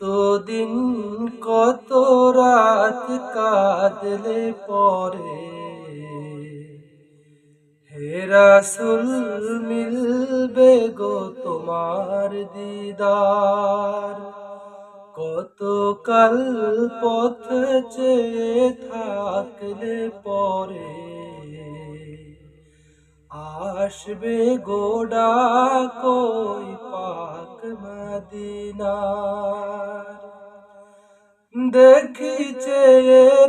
কতদিন কত রাত কাঁদলে পরে। হে রাসুল, মিলবে গো তোমার দিদার। কত কাল পথ চেয়ে থাকলে পরে। আসবে গোডা কই পাক মদিনার। দেখিছে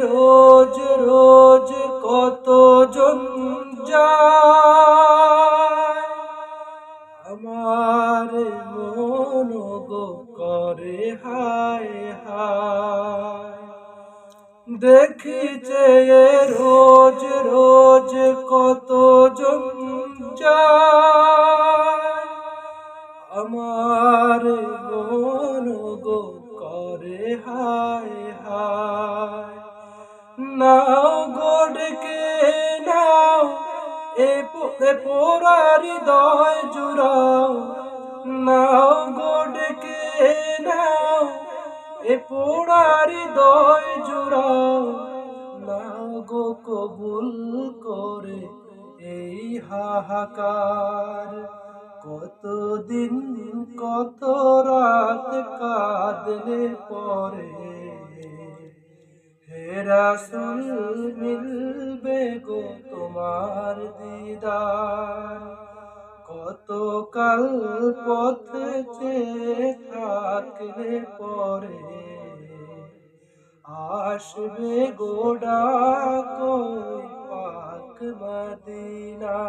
রোজ রোজ কত যায় আমার মন গো করে হায় হায়। দেখিছে রোজ রোজ কত যায় মন গো করে, হায় হায়। নাও গোডকে নাও, এ পো- এ পোড়ার হৃদয় জুড়াও। নাও গোডকে নাও, এ পোড়ার হৃদয় জুড়াও। নাও গো কবুল করে এই হাহাকার। কতদিন কত রাত কাঁদলে পরে। হে রাসুল, মিলবে গো তোমার দিদার। কত কাল পথে থাকলে পরে। আসবে গোডা কই পাক মদিনা